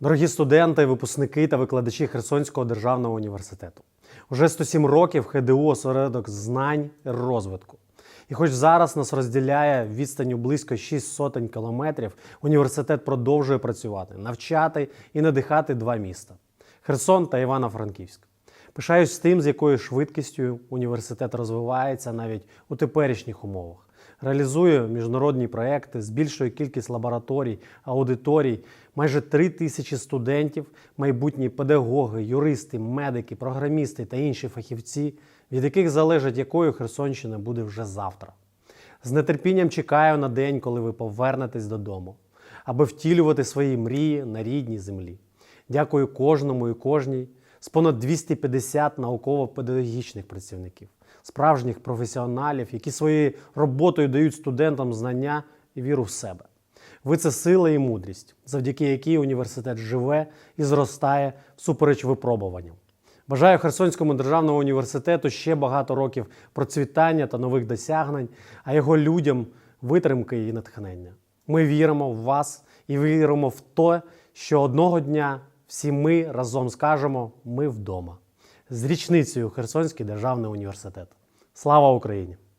Дорогі студенти, випускники та викладачі Херсонського державного університету. Уже 107 років ХДУ осередок знань і розвитку. І хоч зараз нас розділяє відстанню близько 6 сотень кілометрів, університет продовжує працювати, навчати і надихати два міста Херсон та Івано-Франківськ. Пишаюсь тим, з якою швидкістю університет розвивається навіть у теперішніх умовах. Реалізує міжнародні проекти, збільшує кількість лабораторій, аудиторій, майже три тисячі студентів, майбутні педагоги, юристи, медики, програмісти та інші фахівці, від яких залежить, якою Херсонщина буде вже завтра. З нетерпінням чекаю на день, коли ви повернетесь додому, аби втілювати свої мрії на рідній землі. Дякую кожному і кожній з понад 250 науково-педагогічних працівників, справжніх професіоналів, які своєю роботою дають студентам знання і віру в себе. Ви це сила і мудрість, завдяки якій університет живе і зростає всупереч випробуванням. Бажаю Херсонському державному університету ще багато років процвітання та нових досягнень, а його людям витримки і натхнення. Ми віримо в вас і віримо в те, що одного дня всі ми разом скажемо ми вдома. З річницею Херсонський державний університет. Слава Україні!